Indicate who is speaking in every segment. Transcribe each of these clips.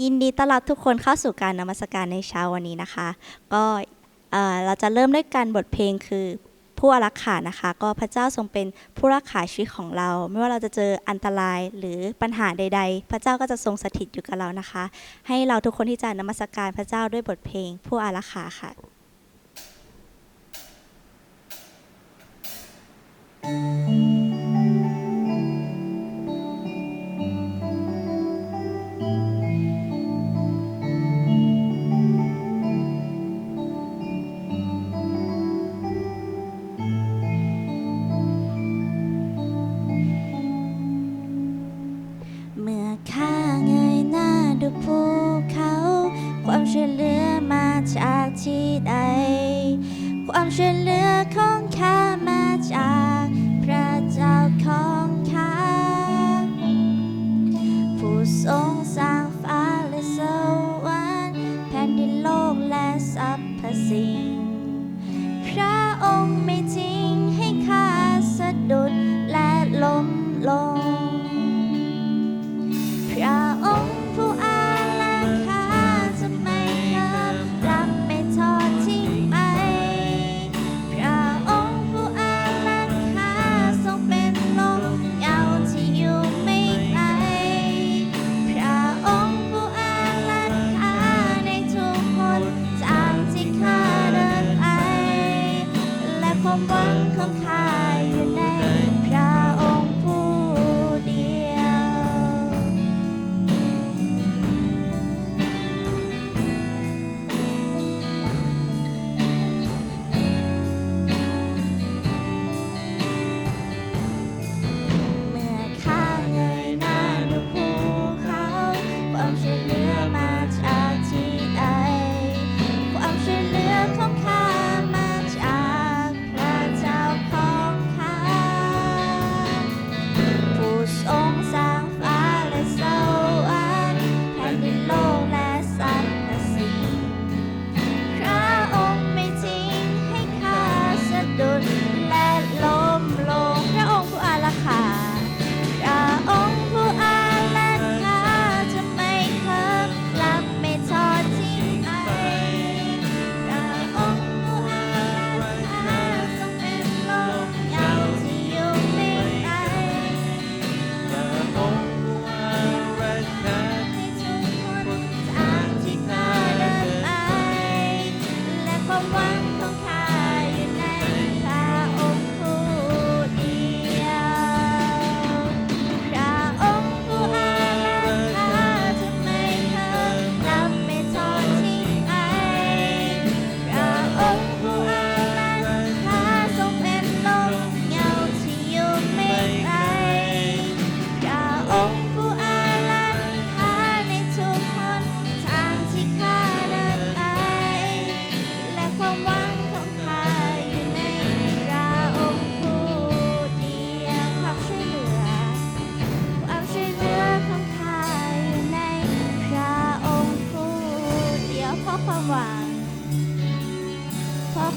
Speaker 1: ยินดีต้อนรับทุกคนเข้าสู่การนมัสการในเช้าวันนี้นะคะ ก็เราจะเริ่มด้วยการบทเพลงคือผู้อารักขานะคะ ก็พระเจ้าทรงเป็นผู้รักษาชีวิตของเรา ไม่ว่าเราจะเจออันตรายหรือปัญหาใด ๆ พระเจ้าก็จะทรงสถิตอยู่กับเรานะคะ ให้เราทุกคนที่จะนมัสการพระเจ้าด้วยบทเพลงผู้อารักขาค่ะ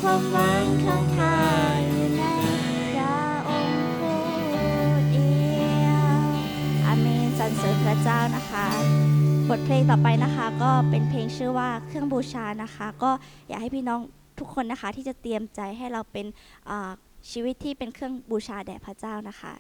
Speaker 1: ความหวังของทาาอยู่ในพระองค์ผู้เดียวอาเมนสรรเสริญพระเจ้านะคะ บทเพลงต่อไปนะคะก็เป็นเพลงชื่อว่าเครื่องบูชานะคะ ก็อยากให้พี่น้องทุกคนนะคะที่จะเตรียมใจให้เราเป็นชีวิตที่เป็นเครื่องบูชาแด่พระเจ้านะคะ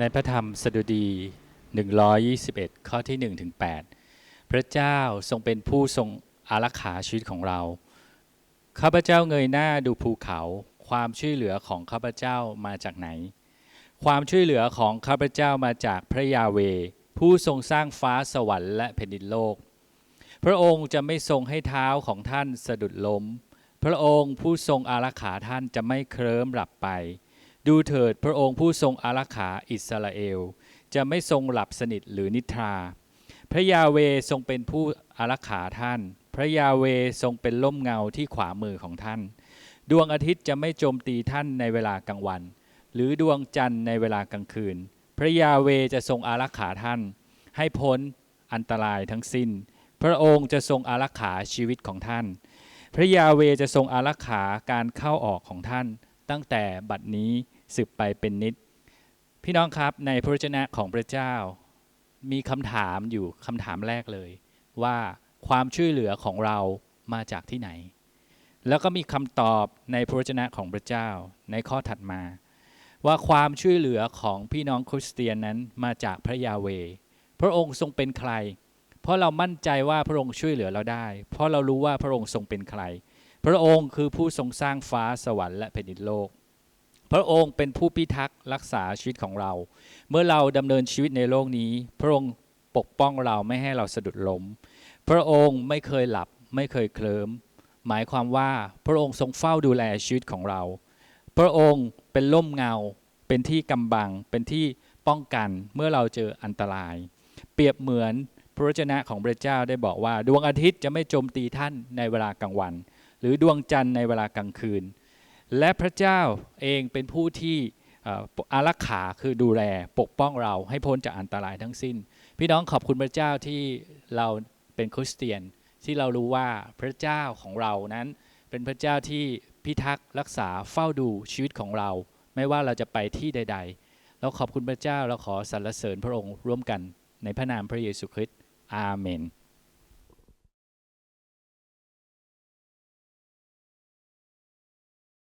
Speaker 1: ใน
Speaker 2: พระธรรมสดุดี 121 ข้อที่1ถึง8พระเจ้าทรงเป็นผู้ทรงอารักขาชีวิตของเรา ข้าพเจ้าเงยหน้าดูภูเขา ความช่วยเหลือของข้าพเจ้ามาจากไหน ความช่วยเหลือของข้าพเจ้ามาจากพระยาเว ผู้ทรงสร้างฟ้าสวรรค์และแผ่นดินโลก พระองค์จะไม่ทรงให้เท้าของท่านสะดุดล้ม พระองค์ผู้ทรงอารักขาท่านจะไม่เคลิ้มหลับไป ดูเถิดพระองค์ผู้ทรงอารักขาอิสราเอล จะไม่ทรงหลับสนิทหรือนิทรา พระยาเวทรงเป็นผู้อารักขาท่าน พระยาเวทรงเป็นล่มเงาที่ขวามือของท่าน ดวงอาทิตย์จะไม่โจมตีท่านในเวลากลางวัน หรือดวงจันทร์ในเวลากลางคืน พระยาเวจะทรงอารักขาท่าน ให้พ้นอันตรายทั้งสิ้น พระองค์จะทรงอารักขาชีวิตของท่าน พระยาเวจะทรงอารักขาการเข้าออกของท่าน ตั้งแต่บัดนี้ สืบไปเป็นนิด พี่น้องครับในพระวจนะของพระเจ้า มีคำถามอยู่คำถามแรกเลย ว่าความช่วยเหลือของเรามาจากที่ไหน แล้วก็มีคำตอบในพระวจนะของพระเจ้าในข้อถัดมา ว่าความช่วยเหลือของพี่น้องคริสเตียนนั้นมาจากพระยาเว พระองค์ทรงเป็นใคร เพราะเรามั่นใจว่าพระองค์ช่วยเหลือเราได้ เพราะเรารู้ว่าพระองค์ทรงเป็นใคร พระองค์คือผู้ทรงสร้างฟ้าสวรรค์และแผ่นดินโลก พระองค์เป็นผู้พิทักษ์รักษาชีวิตของเรา เมื่อเราดำเนินชีวิตในโลกนี้ พระองค์ปกป้องเราไม่ให้เราสะดุดล้ม พระองค์ไม่เคยหลับไม่เคยเคลิ้ม หมายความว่าพระองค์ทรงเฝ้าดูแลชีวิตของเรา พระองค์เป็นล่มเงา เป็นที่กำบัง เป็นที่ป้องกันเมื่อเราเจออันตราย เปรียบเหมือนพระวจนะของพระเจ้าได้บอกว่า ดวงอาทิตย์จะไม่โจมตีท่านในเวลากลางวัน หรือดวงจันทร์ในเวลากลางคืน และพระเจ้าเองเป็นผู้ที่เอ่ออารักขาคือดูแลปกป้องเราให้พ้นจากอันตรายทั้งสิ้น พี่น้องขอบคุณพระเจ้าที่เราเป็นคริสเตียนที่เรารู้ว่าพระเจ้าของเรานั้น เป็นพระเจ้าที่พิทักษ์รักษาเฝ้าดูชีวิตของเรา ไม่ว่าเราจะไปที่ใด ๆ เราขอบคุณพระเจ้าเราขอสรรเสริญพระองค์ร่วมกันในพระนามพระเยซูคริสต์อาเมน